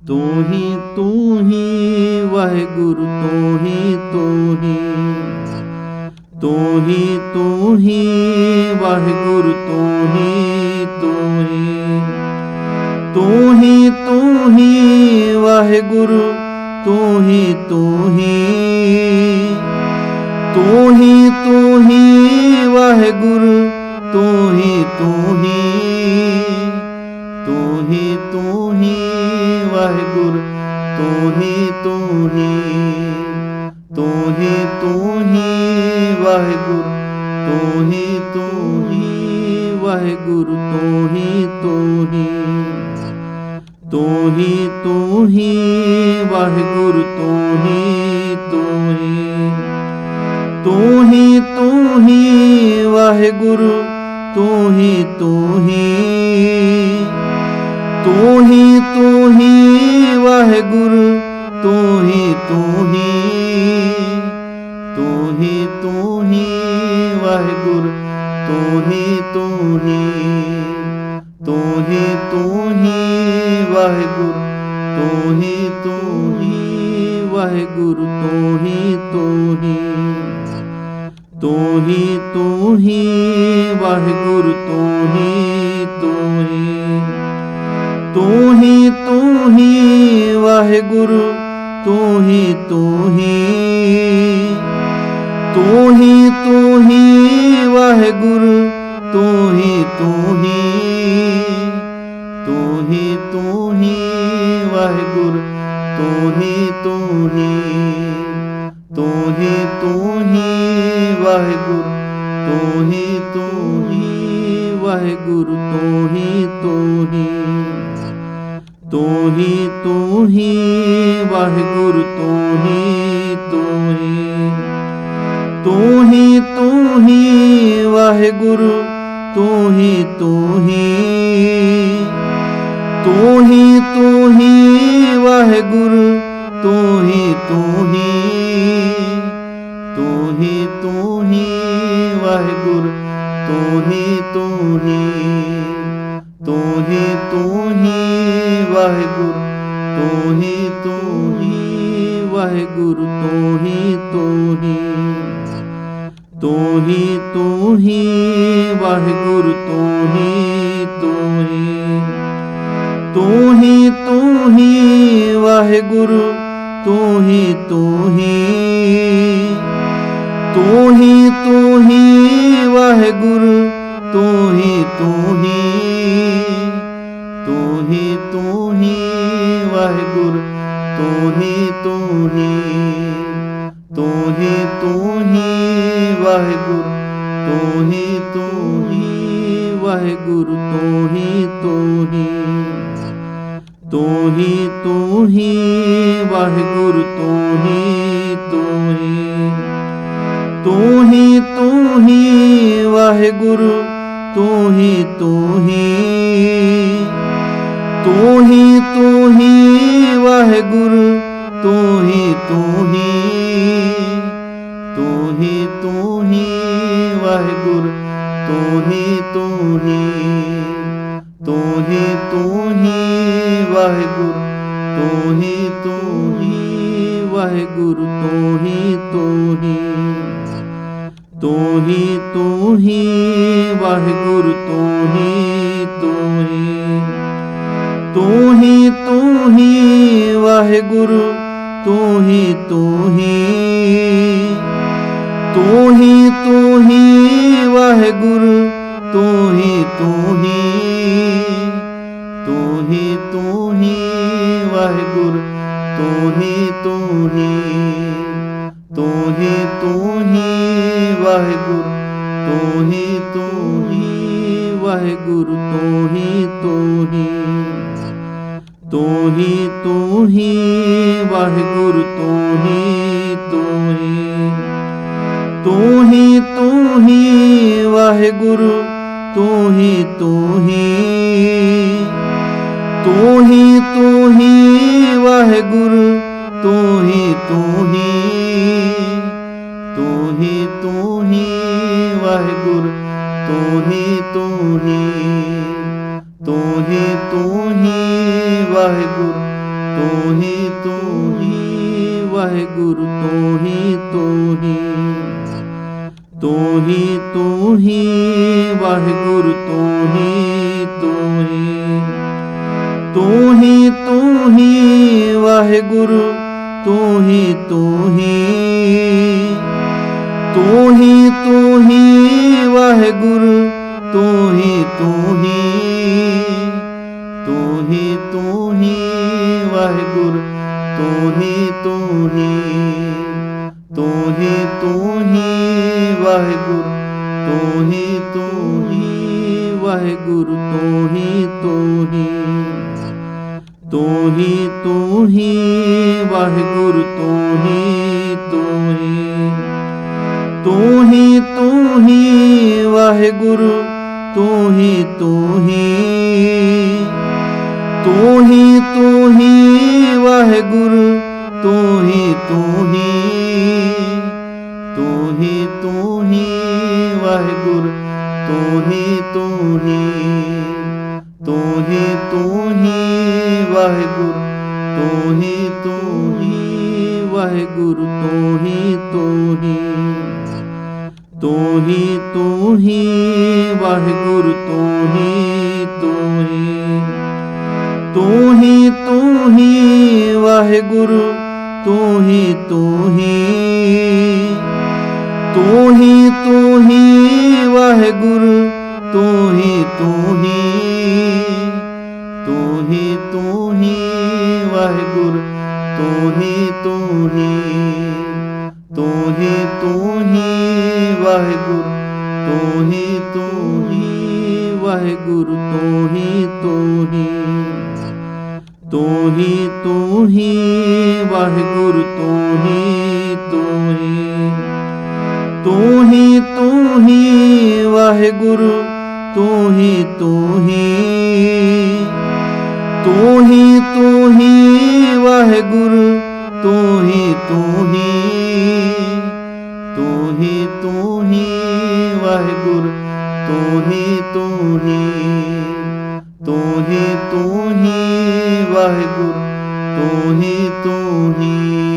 ਤੂੰ ਹੀ ਤੂੰ ਹੀ ਵਾਹਿਗੁਰੂ ਤੂੰ ਹੀ ਤੂੰ ਹੀ ਤੂੰ ਹੀ ਤੂੰ ਹੀ ਵਾਹਿਗੁਰੂ ਤੂੰ ਹੀ ਤੂੰ ਹੀ ਤੂੰ ਹੀ ਤੂੰ ਹੀ ਵਾਹਿਗੁਰੂ ਤੂੰ ਹੀ ਤੂੰ ਹੀ ਤੂੰ ਹੀ ਤੂੰ ਹੀ ਵਾਹਿਗੁਰੂ ਤੂੰ ਹੀ ਤੂੰ ਹੀ ਤੂੰ ਹੀ ਤੂੰ ਹੀ ਵਾਹਿਗੁਰੂ ਤੂੰ ਹੀ ਤੂੰ ਹੀ ਤੂੰ ਹੀ ਤੂੰ ਹੀ ਵਾਹਿਗੁਰੂ ਤੂੰ ਹੀ ਤੂੰ ਹੀ ਵਾਹਿਗੁਰੂ ਤੂੰ ਹੀ ਤੂੰ ਹੀ ਤੂੰ ਹੀ ਤੂੰ ਹੀ ਵਾਹਿਗੁਰੂ ਤੂੰ ਹੀ ਤੂੰ ਹੀ ਤੂੰ ਹੀ ਤੂੰ ਹੀ ਵਾਹਿਗੁਰੂ ਤੂੰ ਹੀ ਤੂੰ ਹੀ ਤੂੰ ਹੀ ਤੂੰ ਹੀ ਵਾਹਿਗੁਰੂ ਤੂੰ ਹੀ ਤੂੰ ਹੀ ਤੂੰ ਹੀ ਤੂੰ ਹੀ ਵਾਹਿਗੁਰੂ ਤੂੰ ਹੀ ਤੂੰ ਹੀ ਤੂੰ ਹੀ ਤੂੰ ਹੀ ਵਾਹਿਗੁਰੂ ਤੂੰ ਹੀ ਤੂੰ ਹੀ ਵਾਹਿਗੁਰੂ ਤੂੰ ਹੀ ਤੂੰ ਹੀ ਤੂੰ ਹੀ ਤੂੰ ਹੀ ਵਾਹਿਗੁਰੂ ਤੂੰ ਤੂੰ ਹੀ ਤੂੰ ਹੀ ਤੂੰ ਹੀ ਤੂੰ ਵਾਹਿਗੁਰੂ ਤੂੰ ਹੀ ਤੂੰ ਹੀ ਤੂੰ ਹੀ ਤੂੰ ਹੀ ਵਾਹਿਗੁਰੂ ਤੂੰ ਹੀ ਤੂੰ ਹੀ ਵਾਹਿਗੁਰੂ ਤੂੰ ਹੀ ਤੂੰ ਹੀ ਤੂੰ ਹੀ ਤੂੰ ਹੀ ਵਾਹਿਗੁਰੂ ਤੂੰ ਹੀ ਤੂੰ ਹੀ ਤੂੰ ਹੀ ਤੂੰ ਹੀ ਵਾਹਿਗੁਰੂ ਤੂੰ ਹੀ ਤੂੰ ਹੀ ਤੂੰ ਹੀ ਤੂੰ ਹੀ ਵਾਹਿਗੁਰੂ ਤੂੰ ਹੀ ਤੂੰ ਹੀ ਤੂੰ ਹੀ ਤੂੰ ਹੀ ਵਾਹਿਗੁਰੂ ਤੂੰ ਹੀ ਤੂੰ ਹੀ ਤੂੰ ਹੀ ਤੂੰ ਹੀ ਵਾਹਿਗੁਰੂ ਤੂੰ ਹੀ ਤੂੰ ਹੀ ਵਾਹਿਗੁਰੂ ਤੂੰ ਹੀ ਤੂੰ ਹੀ ਤੂੰ ਹੀ ਤੂੰ ਹੀ ਵਾਹਿਗੁਰੂ ਤੂੰ ਹੀ ਤੂੰ ਹੀ ਤੂੰ ਹੀ ਤੂੰ ਹੀ ਵਾਹਿਗੁਰੂ ਤੂੰ ਹੀ ਤੂੰ ਹੀ ਤੂੰ ਹੀ ਤੂੰ ਹੀ ਵਾਹਿਗੁਰੂ ਤੂੰ ਹੀ ਤੂੰ ਹੀ ਤੂੰ ਹੀ ਤੂੰ ਹੀ ਵਾਹਿਗੁਰੂ ਤੂੰ ਹੀ ਤੂੰ ਹੀ ਤੂੰ ਹੀ ਤੂੰ ਹੀ ਵਾਹਿਗੁਰੂ ਤੂੰ ਹੀ ਤੂੰ ਹੀ ਵਾਹਿਗੁਰੂ ਤੂੰ ਹੀ ਤੂੰ ਹੀ ਤੂੰ ਹੀ ਤੂੰ ਹੀ ਵਾਹਿਗੁਰੂ ਤੂੰ ਹੀ ਤੂੰ ਹੀ ਤੂੰ ਹੀ ਤੂੰ ਹੀ ਵਾਹਿਗੁਰੂ ਤੂੰ ਹੀ ਤੂੰ ਹੀ ਤੂੰ ਹੀ ਤੂੰ ਹੀ ਵਾਹਿਗੁਰੂ ਤੂੰ ਹੀ ਤੂੰ ਹੀ ਵਾਹਿਗੁਰੂ ਤੂੰ ਹੀ ਤੂੰ ਹੀ ਤੂੰ ਹੀ ਤੂੰ ਹੀ ਵਾਹਿਗੁਰੂ ਤੂੰ ਹੀ ਤੂੰ ਹੀ ਤੂੰ ਹੀ ਤੂੰ ਹੀ ਵਾਹਿਗੁਰੂ ਤੂੰ ਹੀ ਤੂੰ ਹੀ ਤੂੰ ਹੀ ਤੂੰ ਹੀ ਵਾਹਿਗੁਰੂ ਤੂੰ ਹੀ ਤੂੰ ਹੀ ਤੂੰ ਹੀ ਤੂੰ ਹੀ ਵਾਹਿਗੁਰੂ ਤੂੰ ਹੀ ਤੂੰ ਹੀ ਤੂੰ ਹੀ ਤੂੰ ਹੀ ਵਾਹਿਗੁਰੂ ਤੂੰ ਹੀ ਤੂੰ ਹੀ ਵਾਹਿਗੁਰੂ ਤੂੰ ਹੀ ਤੂੰ ਹੀ ਤੂੰ ਹੀ ਤੂੰ ਹੀ ਵਾਹਿਗੁਰੂ ਤੂੰ ਹੀ ਤੂੰ ਹੀ ਤੂੰ ਹੀ ਤੂੰ ਹੀ ਵਾਹਿਗੁਰੂ ਤੂੰ ਹੀ ਤੂੰ ਹੀ ਤੂੰ ਹੀ ਤੂੰ ਹੀ ਵਾਹਿਗੁਰੂ ਤੂੰ ਹੀ ਤੂੰ ਹੀ ਤੂੰ ਹੀ ਤੂੰ ਹੀ ਵਾਹਿਗੁਰੂ ਤੂੰ ਹੀ ਤੂੰ ਹੀ ਤੂੰ ਹੀ ਤੂੰ ਹੀ ਵਾਹਿਗੁਰੂ ਤੂੰ ਹੀ ਤੂੰ ਹੀ ਵਾਹਿਗੁਰੂ ਤੂੰ ਹੀ ਤੂੰ ਹੀ ਤੂੰ ਹੀ ਤੂੰ ਹੀ ਵਾਹਿਗੁਰੂ ਤੂੰ ਹੀ ਤੂੰ ਹੀ ਤੂੰ ਹੀ ਵਾਹਿਗੁਰੂ, ਤੂੰ ਹੀ ਤੂੰ ਹੀ। ਤੂੰ ਹੀ ਤੂੰ ਹੀ ਵਾਹਿਗੁਰੂ, ਤੂੰ ਹੀ ਤੂੰ ਹੀ। ਤੂੰ ਹੀ ਤੂੰ ਹੀ ਵਾਹਿਗੁਰੂ, ਤੂੰ ਹੀ ਤੂੰ ਹੀ। ਤੂੰ ਹੀ ਤੂੰ ਹੀ ਵਾਹਿਗੁਰੂ, ਤੂੰ ਹੀ ਤੂੰ ਹੀ ਵਾਹਿਗੁਰੂ, ਤੂੰ ਹੀ ਤੂੰ ਹੀ। ਤੂੰ ਹੀ ਤੂੰ ਹੀ ਵਾਹਿਗੁਰੂ ਤੂੰ ਹੀ ਤੂੰ ਹੀ ਤੂੰ ਹੀ ਤੂੰ ਹੀ ਵਾਹਿਗੁਰੂ ਤੂੰ ਹੀ ਤੂੰ ਹੀ ਤੂੰ ਹੀ ਤੂੰ ਹੀ ਵਾਹਿਗੁਰੂ ਤੂੰ ਹੀ ਤੂੰ ਹੀ ਤੂੰ ਹੀ ਤੂੰ ਹੀ ਵਾਹਿਗੁਰੂ ਤੂੰ ਹੀ ਤੂੰ ਹੀ ਤੂੰ ਹੀ ਤੂੰ ਹੀ ਵਾਹਿਗੁਰੂ ਤੂੰ ਹੀ ਤੂੰ ਹੀ ਵਾਹਿਗੁਰੂ ਤੂੰ ਹੀ ਤੂੰ ਹੀ ਤੂੰ ਹੀ ਤੂੰ ਹੀ ਵਾਹਿਗੁਰੂ ਤੂੰ ਹੀ ਤੂੰ ਹੀ ਤੂੰ ਹੀ ਤੂੰ ਹੀ ਵਾਹਿਗੁਰੂ ਤੂੰ ਹੀ ਤੂੰ ਹੀ ਤੂੰ ਹੀ ਤੂੰ ਹੀ ਵਾਹਿਗੁਰੂ ਤੂੰ ਹੀ ਤੂੰ ਹੀ ਵਾਹਿਗੁਰੂ ਤੂੰ ਹੀ ਤੂੰ ਹੀ ਤੂੰ ਹੀ ਤੂੰ ਹੀ ਵਾਹਿਗੁਰੂ ਤੂੰ ਹੀ ਤੂੰ ਹੀ ਤੂੰ ਹੀ ਤੂੰ ਹੀ ਵਾਹਿਗੁਰੂ ਤੂੰ ਹੀ ਤੂੰ ਹੀ ਤੂੰ ਹੀ ਤੂੰ ਹੀ ਵਾਹਿਗੁਰੂ ਤੂੰ ਹੀ ਤੂੰ ਹੀ ਵਾਹਿਗੁਰ ਤੂੰ ਹੀ ਤੂੰ ਹੀ ਤੂੰ ਹੀ ਤੂੰ ਹੀ ਵਾਹਿਗੁਰ ਤੂੰ ਹੀ ਤੂੰ ਹੀ।